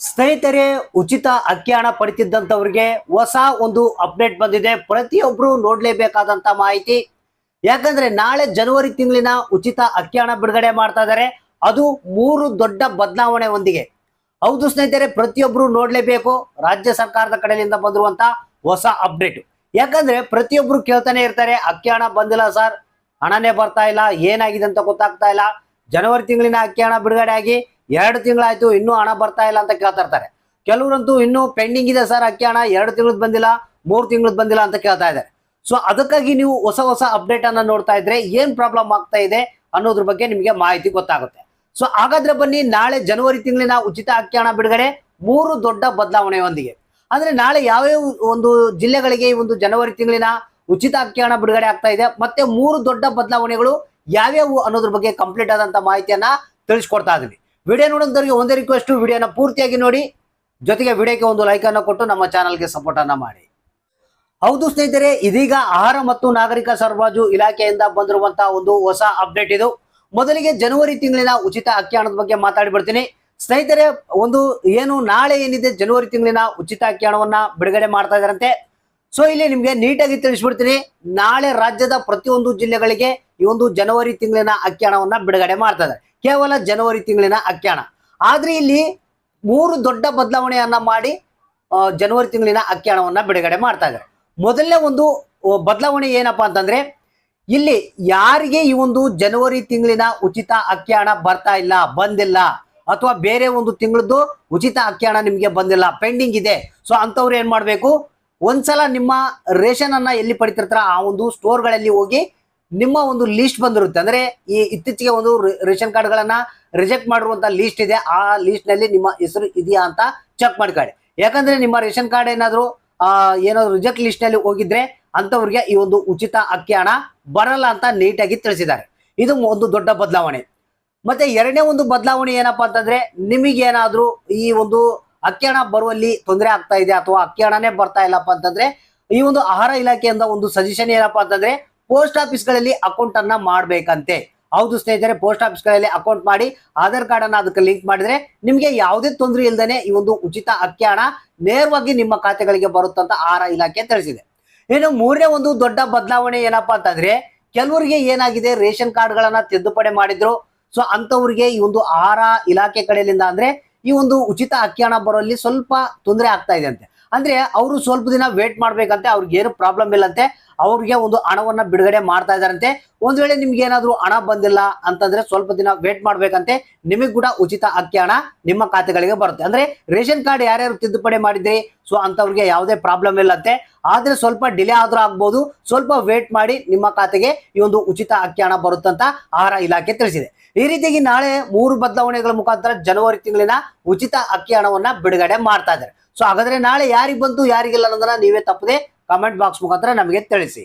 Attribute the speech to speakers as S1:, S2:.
S1: ಸ್ನೇಹಿತರೆ, ಉಚಿತ ಅಕ್ಕಿ ಹಣ ಪಡಿತಿದ್ದಂಥವ್ರಿಗೆ ಹೊಸ ಒಂದು ಅಪ್ಡೇಟ್ ಬಂದಿದೆ. ಪ್ರತಿಯೊಬ್ಬರು ನೋಡ್ಲೇಬೇಕಾದಂತ ಮಾಹಿತಿ. ಯಾಕಂದ್ರೆ ನಾಳೆ ಜನವರಿ ತಿಂಗಳಿನ ಉಚಿತ ಅಕ್ಕಿ ಹಣ ಬಿಡುಗಡೆ ಮಾಡ್ತಾ ಇದ್ದಾರೆ. ಅದು ಮೂರು ದೊಡ್ಡ ಬದಲಾವಣೆ ಒಂದಿಗೆ. ಹೌದು ಸ್ನೇಹಿತರೆ ಪ್ರತಿಯೊಬ್ಬರು ನೋಡ್ಲೇಬೇಕು. ರಾಜ್ಯ ಸರ್ಕಾರದ ಕಡೆಯಿಂದ ಬಂದಿರುವಂತ ಹೊಸ ಅಪ್ಡೇಟ್. ಯಾಕಂದ್ರೆ ಪ್ರತಿಯೊಬ್ಬರು ಕೇಳ್ತಾನೆ ಇರ್ತಾರೆ ಅಕ್ಕಿ ಹಣ ಬಂದಿಲ್ಲ ಸರ್. ಹಣನೇ ಬರ್ತಾ ಇಲ್ಲ, ಏನಾಗಿದೆ ಅಂತ ಗೊತ್ತಾಗ್ತಾ ಇಲ್ಲ. ಜನವರಿ ತಿಂಗಳಿನ ಅಕ್ಕಿ ಹಣ ಬಿಡುಗಡೆ ಆಗಿ ಎರಡು ತಿಂಗಳಾಯ್ತು, ಇನ್ನೂ ಹಣ ಬರ್ತಾ ಇಲ್ಲ ಅಂತ ಕೇಳ್ತಾ ಇರ್ತಾರೆ. ಕೆಲವರಂತೂ ಇನ್ನೂ ಪೆಂಡಿಂಗ್ ಇದೆ ಸರ್ ಅಕ್ಕಿ ಹಣ, ಎರಡು ತಿಂಗಳದ್ ಬಂದಿಲ್ಲ, ಮೂರು ತಿಂಗಳದ್ ಬಂದಿಲ್ಲ ಅಂತ ಕೇಳ್ತಾ ಇದ್ದಾರೆ. ಸೊ ಅದಕ್ಕಾಗಿ ನೀವು ಹೊಸ ಹೊಸ ಅಪ್ಡೇಟ್ ಅನ್ನ ನೋಡ್ತಾ ಇದ್ರೆ ಏನ್ ಪ್ರಾಬ್ಲಮ್ ಆಗ್ತಾ ಇದೆ ಅನ್ನೋದ್ರ ಬಗ್ಗೆ ನಿಮಗೆ ಮಾಹಿತಿ ಗೊತ್ತಾಗುತ್ತೆ. ಸೊ ಹಾಗಾದ್ರೆ ಬನ್ನಿ, ನಾಳೆ ಜನವರಿ ತಿಂಗಳಿನ ಉಚಿತ ಅಕ್ಕಿ ಹಣ ಬಿಡುಗಡೆ ಮೂರು ದೊಡ್ಡ ಬದಲಾವಣೆಯೊಂದಿಗೆ. ಅಂದ್ರೆ ನಾಳೆ ಯಾವ್ಯಾವ ಒಂದು ಜಿಲ್ಲೆಗಳಿಗೆ ಈ ಒಂದು ಜನವರಿ ತಿಂಗಳಿನ ಉಚಿತ ಅಕ್ಕಿ ಹಣ ಬಿಡುಗಡೆ ಆಗ್ತಾ ಇದೆ, ಮತ್ತೆ ಮೂರು ದೊಡ್ಡ ಬದಲಾವಣೆಗಳು ಯಾವ್ಯಾವು ಅನ್ನೋದ್ರ ಬಗ್ಗೆ ಕಂಪ್ಲೀಟ್ ಆದಂತ ಮಾಹಿತಿಯನ್ನ ತಿಳಿಸ್ಕೊಡ್ತಾ ಇದೀನಿ. ವಿಡಿಯೋ ನೋಡೋದವರಿಗೆ ಒಂದೇ ರಿಕ್ವೆಸ್ಟ್ ವಿಡಿಯೋನ ಪೂರ್ತಿಯಾಗಿ ನೋಡಿ. ಜೊತೆಗೆ ವಿಡಿಯೋಕ್ಕೆ ಒಂದು ಲೈಕ್ ಅನ್ನು ಕೊಟ್ಟು ನಮ್ಮ ಚಾನಲ್ಗೆ ಸಪೋರ್ಟ್ ಅನ್ನ ಮಾಡಿ. ಹೌದು ಸ್ನೇಹಿತರೆ, ಇದೀಗ ಆಹಾರ ಮತ್ತು ನಾಗರಿಕ ಸರಬರಾಜು ಇಲಾಖೆಯಿಂದ ಬಂದಿರುವಂತಹ ಒಂದು ಹೊಸ ಅಪ್ಡೇಟ್ ಇದು. ಮೊದಲಿಗೆ ಜನವರಿ ತಿಂಗಳಿನ ಉಚಿತ ಅಕ್ಕಿ ಹಣದ ಬಗ್ಗೆ ಮಾತಾಡಿ ಬಿಡ್ತೀನಿ. ಸ್ನೇಹಿತರೆ, ಒಂದು ಏನು ನಾಳೆ ಏನಿದೆ ಜನವರಿ ತಿಂಗಳಿನ ಉಚಿತ ಅಕ್ಕಿ ಹಣವನ್ನ ಬಿಡುಗಡೆ ಮಾಡ್ತಾ ಇದಾರಂತೆ. ಸೊ ಇಲ್ಲಿ ನಿಮಗೆ ನೀಟಾಗಿ ತಿಳಿಸ್ಬಿಡ್ತೀನಿ. ನಾಳೆ ರಾಜ್ಯದ ಪ್ರತಿಯೊಂದು ಜಿಲ್ಲೆಗಳಿಗೆ ಈ ಒಂದು ಜನವರಿ ತಿಂಗಳಿನ ಅಕ್ಕಿ ಹಣವನ್ನ ಬಿಡುಗಡೆ ಮಾಡ್ತಾ ಇದ್ದಾರೆ. ಕೇವಲ ಜನವರಿ ತಿಂಗಳಿನ ಅಖ್ಯಾನ ಆದ್ರೆ ಇಲ್ಲಿ ಮೂರು ದೊಡ್ಡ ಬದಲಾವಣೆಯನ್ನ ಮಾಡಿ ಜನವರಿ ತಿಂಗಳಿನ ಅಕ್ಕಿ ಹಣವನ್ನ ಬಿಡುಗಡೆ ಮಾಡ್ತಾ ಇದ್ದಾರೆ. ಮೊದಲನೇ ಒಂದು ಬದಲಾವಣೆ ಏನಪ್ಪಾ ಅಂತಂದ್ರೆ, ಇಲ್ಲಿ ಯಾರಿಗೆ ಈ ಒಂದು ಜನವರಿ ತಿಂಗಳಿನ ಉಚಿತ ಹಣ ಬರ್ತಾ ಇಲ್ಲ, ಬಂದಿಲ್ಲ, ಅಥವಾ ಬೇರೆ ಒಂದು ತಿಂಗಳದ್ದು ಉಚಿತ ಅಕ್ಕಿ ಹಣ ನಿಮಗೆ ಬಂದಿಲ್ಲ, ಪೆಂಡಿಂಗ್ ಇದೆ, ಸೊ ಅಂಥವ್ರು ಏನ್ ಮಾಡ್ಬೇಕು? ಒಂದ್ಸಲ ನಿಮ್ಮ ರೇಷನ್ ಅನ್ನ ಎಲ್ಲಿ ಪಡಿತಿರ್ತಾರ? ಆ ಒಂದು ಸ್ಟೋರ್ಗಳಲ್ಲಿ ಹೋಗಿ ನಿಮ್ಮ ಒಂದು ಲೀಸ್ಟ್ ಬಂದಿರುತ್ತೆ. ಅಂದ್ರೆ ಈ ಇತ್ತೀಚೆಗೆ ಒಂದು ರೇಷನ್ ಕಾರ್ಡ್ಗಳನ್ನ ರಿಜೆಕ್ಟ್ ಮಾಡಿರುವಂತ ಲೀಸ್ಟ್ ಇದೆ. ಆ ಲಿಸ್ಟ್ನಲ್ಲಿ ನಿಮ್ಮ ಹೆಸರು ಇದೆಯಾ ಅಂತ ಚೆಕ್ ಮಾಡ್ಕೊಳ್ಳಿ. ಯಾಕಂದ್ರೆ ನಿಮ್ಮ ರೇಷನ್ ಕಾರ್ಡ್ ಏನಾದ್ರು, ಆ ಏನಾದ್ರು ರಿಜೆಕ್ಟ್ ಲಿಸ್ಟ್ನಲ್ಲಿ ಹೋಗಿದ್ರೆ ಅಂತವ್ರಿಗೆ ಈ ಒಂದು ಉಚಿತ ಅಕ್ಕಿ ಹಣ ಬರಲ್ಲ ಅಂತ ನೀಟಾಗಿ ತಿಳಿಸಿದ್ದಾರೆ. ಇದು ಒಂದು ದೊಡ್ಡ ಬದಲಾವಣೆ. ಮತ್ತೆ ಎರಡನೇ ಒಂದು ಬದಲಾವಣೆ ಏನಪ್ಪಾ ಅಂತಂದ್ರೆ ನಿಮಗೇನಾದ್ರೂ ಈ ಒಂದು ಅಕ್ಕಿ ಹಣ ಬರುವಲ್ಲಿ ತೊಂದರೆ ಆಗ್ತಾ ಇದೆ ಅಥವಾ ಅಕ್ಕಿ ಹಣನೇ ಬರ್ತಾ ಇಲ್ಲಪ್ಪ ಅಂತಂದ್ರೆ ಈ ಒಂದು ಆಹಾರ ಇಲಾಖೆಯಿಂದ ಒಂದು ಸಜೆಷನ್ ಏನಪ್ಪಾ ಅಂತಂದ್ರೆ ಪೋಸ್ಟ್ ಆಫೀಸ್ಗಳಲ್ಲಿ ಅಕೌಂಟ್ ಅನ್ನ ಮಾಡ್ಬೇಕಂತೆ. ಹೌದು ಸ್ನೇಹಿತರೆ, ಪೋಸ್ಟ್ ಆಫೀಸ್ಗಳಲ್ಲಿ ಅಕೌಂಟ್ ಮಾಡಿ ಆಧಾರ್ ಕಾರ್ಡ್ ಅನ್ನ ಅದಕ್ಕೆ ಲಿಂಕ್ ಮಾಡಿದ್ರೆ ನಿಮಗೆ ಯಾವುದೇ ತೊಂದರೆ ಇಲ್ಲದೆ ಈ ಒಂದು ಉಚಿತ ಅಕ್ಕಿ ಹಣ ನೇರವಾಗಿ ನಿಮ್ಮ ಖಾತೆಗಳಿಗೆ ಬರುತ್ತಂತ ಆಹಾರ ಇಲಾಖೆ ತಿಳಿಸಿದೆ. ಇನ್ನು ಮೂರನೇ ಒಂದು ದೊಡ್ಡ ಬದಲಾವಣೆ ಏನಪ್ಪಾ ಅಂತಂದ್ರೆ ಕೆಲವರಿಗೆ ಏನಾಗಿದೆ, ರೇಷನ್ ಕಾರ್ಡ್ ಗಳನ್ನ ತಿದ್ದುಪಡಿ ಮಾಡಿದ್ರು. ಸೊ ಅಂತವ್ರಿಗೆ ಈ ಒಂದು ಆಹಾರ ಇಲಾಖೆ ಕಡೆಯಿಂದ ಅಂದ್ರೆ ಈ ಒಂದು ಉಚಿತ ಅಕ್ಕಿ ಹಣ ಬರೋಲ್ಲಿ ಸ್ವಲ್ಪ ತೊಂದರೆ ಆಗ್ತಾ ಇದೆ ಅಂತೆ. ಅಂದ್ರೆ ಅವರು ಸ್ವಲ್ಪ ದಿನ ವೇಟ್ ಮಾಡ್ಬೇಕಂತೆ, ಅವ್ರಿಗೆ ಏನು ಪ್ರಾಬ್ಲಮ್ ಇಲ್ಲಂತೆ, ಅವ್ರಿಗೆ ಒಂದು ಹಣವನ್ನ ಬಿಡುಗಡೆ ಮಾಡ್ತಾ ಇದಾರಂತೆ ಒಂದ್ ವೇಳೆ ನಿಮ್ಗೆ ಏನಾದ್ರು ಹಣ ಬಂದಿಲ್ಲ ಅಂತಂದ್ರೆ ಸ್ವಲ್ಪ ದಿನ ವೇಟ್ ಮಾಡ್ಬೇಕಂತೆ, ನಿಮಗ್ ಕೂಡ ಉಚಿತ ಅಕ್ಕಿ ಹಣ ನಿಮ್ಮ ಖಾತೆಗಳಿಗೆ ಬರುತ್ತೆ. ಅಂದ್ರೆ ರೇಷನ್ ಕಾರ್ಡ್ ಯಾರ್ಯಾರು ತಿದ್ದುಪಡಿ ಮಾಡಿದ್ರಿ, ಸೊ ಅಂತವ್ರಿಗೆ ಯಾವುದೇ ಪ್ರಾಬ್ಲಮ್ ಇಲ್ಲಂತೆ. ಆದ್ರೆ ಸ್ವಲ್ಪ ಡಿಲೇ ಆದ್ರೂ ಆಗ್ಬೋದು, ಸ್ವಲ್ಪ ವೇಟ್ ಮಾಡಿ ನಿಮ್ಮ ಖಾತೆಗೆ ಈ ಒಂದು ಉಚಿತ ಅಕ್ಕಿ ಹಣ ಬರುತ್ತಂತ ಆಹಾರ ಇಲಾಖೆ ತಿಳಿಸಿದೆ. ಈ ರೀತಿಯಾಗಿ ನಾಳೆ ಮೂರು ಬದಲಾವಣೆಗಳ ಮುಖಾಂತರ ಜನವರಿ ತಿಂಗಳಿನ ಉಚಿತ ಅಕ್ಕಿ ಹಣವನ್ನ ಬಿಡುಗಡೆ ಮಾಡ್ತಾ ಇದ್ದಾರೆ. ಸೊ ಹಾಗಾದ್ರೆ ನಾಳೆ ಯಾರಿಗೆ ಬಂತು ಯಾರಿಗಿಲ್ಲ ಅನ್ನೋದನ್ನ ನೀವೇ ತಪ್ಪದೆ ಕಮೆಂಟ್ ಬಾಕ್ಸ್ ಮುಖಾಂತರ ನಮಗೆ ತಿಳಿಸಿ.